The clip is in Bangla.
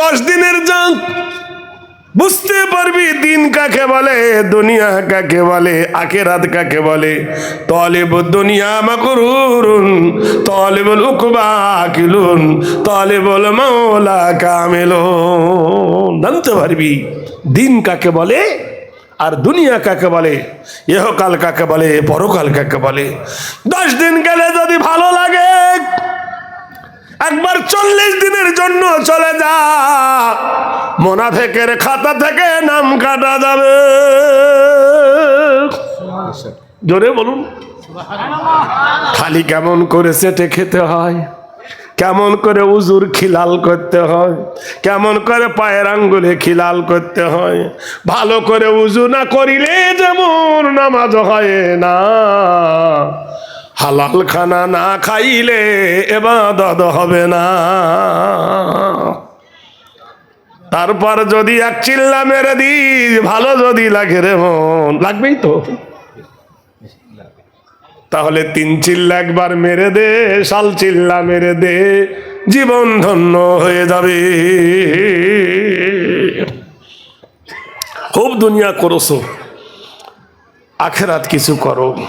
দশ দিনের যান বুঝতে পারবি দিন কাকে বলে, দুনিয়া কাকে বলে, আখেরাত কাকে বলে। তলেব দুনিয়া মাকরুরুন, তলেবুল উকবা কিলুন, তলেবুল মাওলা কামেলুন। জানতে পারবি দিন কাকে বলে আর দুনিয়া কাকে বলে, ইহকাল কাকে বলে, পরকাল কাকে বলে। দশ দিন গেলে যদি ভালো লাগে একবার চল্লিশ দিনের জন্য চলে যা। মোনাফেকের খাতা থেকে নাম কাটা যাবে। জোরে বলুন। খালি কেমন করে সেটে খেতে হয়, কেমন করে উজুর খিলাল করতে হয়, কেমন করে পায়ের আঙ্গুলে খিলাল করতে হয়, ভালো করে উজু না করিলে যেমন নামাজ হয় না। হালাল খানা না খাইলে এবাদত হবে না। তারপর যদি এক চিল্লা মেরে দিস, ভালো যদি লাগে রে মন। লাগবেই তো। তাহলে তিন চিল্লা একবার মেরে দে শাল চিল্লা মেরে দে, জীবন ধন্য হয়ে যাবে। খুব দুনিয়া করছ। আখেরাত কিছু করো।